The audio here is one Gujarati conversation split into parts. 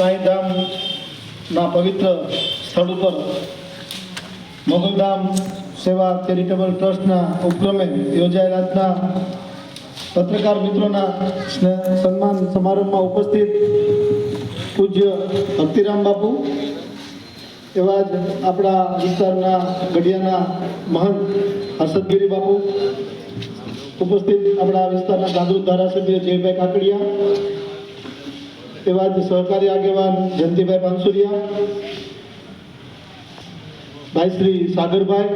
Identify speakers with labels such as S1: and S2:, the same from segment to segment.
S1: સાંઈધામના પવિત્ર સ્થળ ઉપર મોગલધામ સેવા ચેરિટેબલ ટ્રસ્ટના ઉપક્રમે યોજાયેલા આજના પત્રકાર મિત્રોના સન્માન સમારંભમાં ઉપસ્થિત પૂજ્ય ભક્તિરામ બાપુ, એવા જ આપણા વિસ્તારના ગઢિયાના મહંત હર્ષદગીરી બાપુ, ઉપસ્થિત આપણા વિસ્તારના ગાંધુ ધારાસભ્ય જયભાઈ કાકડિયા એવા જ સહકારી આગેવાન જયંતિભાઈ પાનસુરિયા ભાઈ શ્રી સાગરભાઈ,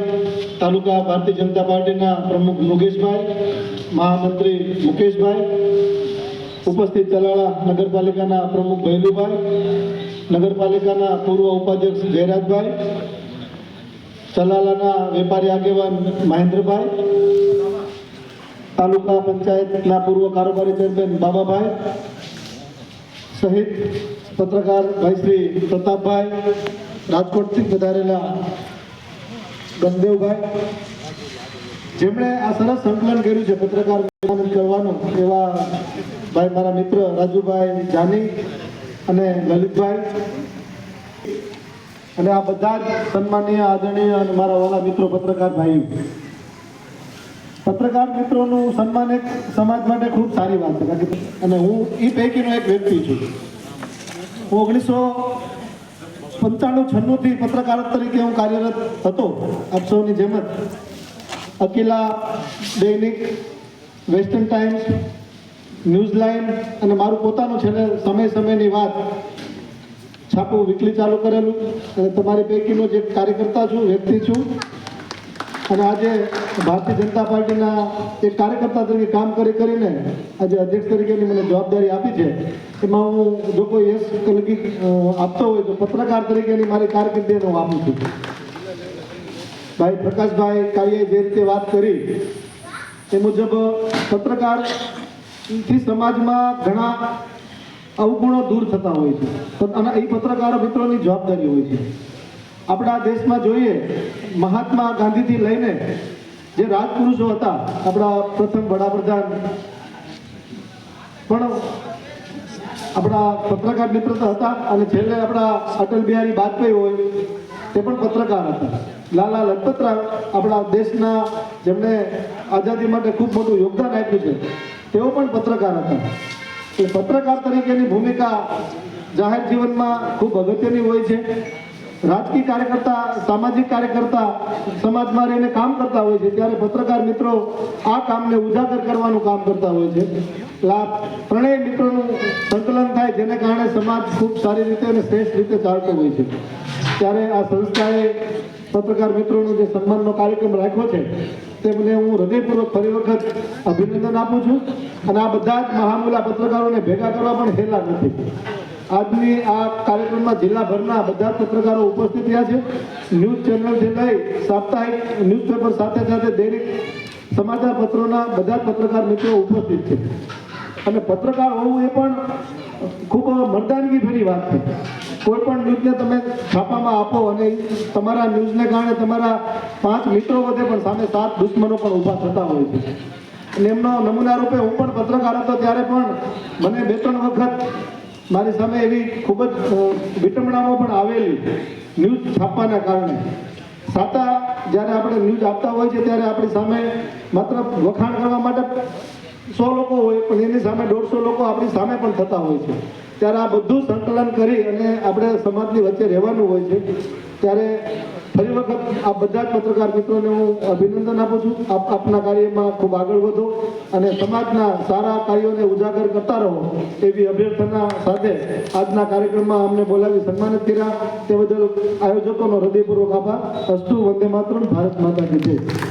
S1: તાલુકા ભારતીય જનતા પાર્ટીના પ્રમુખ મુકેશભાઈ, મહામંત્રી મુકેશભાઈ, ઉપસ્થિત ચલાળા નગરપાલિકાના પ્રમુખ ભૈલુભાઈ, નગરપાલિકાના પૂર્વ ઉપાધ્યક્ષ જયરાજભાઈ, ચલાલાના વેપારી આગેવાન મહેન્દ્રભાઈ, તાલુકા પંચાયતના પૂર્વ કારોબારી ચેરમેન બાબાભાઈ સહિત પત્રકાર ભાઈ શ્રી પ્રતાપભાઈ રાજકોટથી પધારેલા ગંદેવભાઈ. જેમણે આ સરસ સંકલન કર્યું છે પત્રકાર કરવાનું એવા ભાઈ મારા મિત્ર રાજુભાઈ જાની અને લલિતભાઈ. અને આ બધા જ સન્માનીય, આદરણીય અને મારા વાલા મિત્રો પત્રકાર ભાઈઓ. પત્રકાર મિત્રોનું સન્માન એક સમાજ માટે ખૂબ સારી વાત છે અને હું એ પૈકીનો એક વ્યક્તિ છું. હું ઓગણીસો પંચાણું છન્નુંથી પત્રકાર તરીકે હું કાર્યરત હતો, આપ જેમ જ. અકીલા, દૈનિક, વેસ્ટર્ન ટાઈમ્સ ન્યૂઝલાઇન અને મારું પોતાનું છે ને સમય સમયની વાત છાપું વીકલી ચાલુ કરેલું. અને તમારી પૈકીનો જે કાર્યકર્તા છું, વ્યક્તિ છું અને આજે ભારતીય જનતા પાર્ટીના એક કાર્યકર્તા તરીકે કામ કરી કરીને આજે અધ્યક્ષ તરીકેની મને જવાબદારી આપી છે. એમાં હું જો કોઈ યશ કલગી આપતો હોય તો પત્રકાર તરીકેની મારી કારકિર્દીને હું આપું છું. ભાઈ પ્રકાશભાઈ કાળીએ જે રીતે વાત કરી, એ મુજબ પત્રકારથી સમાજમાં ઘણા અવગુણો દૂર થતા હોય છે. અને એ પત્રકારો મિત્રોની જવાબદારી હોય છે. આપણા દેશમાં જોઈએ, મહાત્મા ગાંધીથી લઈને જે રાજપુરુષો હતા, આપણા પ્રથમ વડાપ્રધાન. પણ આપણા પત્રકાર મિત્ર હતા અને છેલ્લે આપણા અટલ બિહારી વાજપેયી હોય, તે પણ પત્રકાર હતા. લાલા લજપતરાવ આપણા દેશના જેમણે આઝાદી માટે ખૂબ મોટું યોગદાન આપ્યું છે, તેઓ પણ પત્રકાર હતા. એ પત્રકાર તરીકેની ભૂમિકા જાહેર જીવનમાં ખૂબ અગત્યની હોય છે. રાજકીય કાર્યકર્તા, સામાજિક કાર્યકર્તા સમાજમાં રહીને કામ કરતા હોય છે, ત્યારે પત્રકાર મિત્રો આ કામને ઉજાગર કરવાનું કામ કરતા હોય છે. એટલે આ ત્રણેય મિત્રોનું સંકલન થાય, જેને કારણે સમાજ ખૂબ સારી રીતે અને શ્રેષ્ઠ રીતે ચાલતો હોય છે. ત્યારે આ સંસ્થાએ પત્રકાર મિત્રોનો જે સન્માનનો કાર્યક્રમ રાખ્યો છે તે મને હું હૃદયપૂર્વક ફરી વખત અભિનંદન આપું છું. અને આ બધા જ મહામૂલા પત્રકારોને ભેગા કરવા પણ હેલા નથી. આજની આ કાર્યક્રમમાં જિલ્લાભરના બધા પત્રકારો ઉપસ્થિત રહ્યા છે. ન્યૂઝ ચેનલથી લઈ સાપ્તાહિક ન્યૂઝપેપર સાથે સાથે દૈનિક સમાચાર પત્રોના બધા પત્રકાર મિત્રો ઉપસ્થિત છે. અને પત્રકાર હોવું એ પણ ખૂબ મરદાનગી ભરી વાત છે. કોઈ પણ ન્યૂઝને તમે છાપામાં આપો અને તમારા ન્યૂઝને કારણે તમારા પાંચ મિત્રો વધે પણ સામે સાત દુશ્મનો પણ ઊભા થતા હોય છે. અને એમનો નમૂના રૂપે હું પણ પત્રકાર હતો ત્યારે પણ મને બે ત્રણ વખત મારી સામે એવી ખૂબ જ અ, વિટંબણાઓ પણ આવેલી ન્યૂઝ છાપવાના કારણે. સાતા જ્યારે આપણે ન્યૂઝ આપતા હોય છે ત્યારે આપણી સામે માત્ર વખાણ કરવા માટે સો લોકો હોય પણ એની સામે દોઢસો લોકો આપણી સામે પણ થતા હોય છે. ત્યારે આ બધું સંકલન કરી અને આપણે સમાજની વચ્ચે રહેવાનું હોય છે. ત્યારે ફરી વખત આ બધા જ પત્રકાર મિત્રોને હું અભિનંદન આપું છું. આપ આપના કાર્યમાં ખૂબ આગળ વધો અને સમાજના સારા કાર્યોને ઉજાગર કરતા રહો એવી અભ્યર્થના સાથે આજના કાર્યક્રમમાં અમને બોલાવી સન્માનિત કર્યા. તે બદલ આયોજકોનો હૃદયપૂર્વક આભાર. અસ્તુ વંદે માત્ર ભારત માતા કી જય.